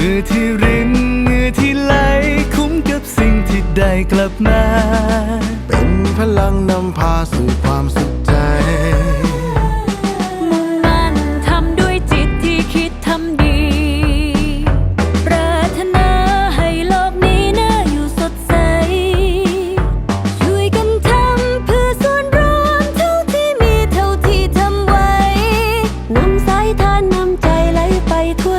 เหงื่อที่รินเหงื่อที่ไหลคุ้มกับสิ่งที่ได้กลับมา เป็นพลังนำพาสู่ความสุขใจ มุ่งมั่นทำด้วยจิตที่คิดทำดี ปรารถนาให้โลกนี้น่าอยู่สดใส ช่วยกันทำเพื่อส่วนรวมเท่าที่มีเท่าที่ทำไว้นำสายทานนำใจไหลไปทั่ว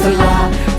Hustler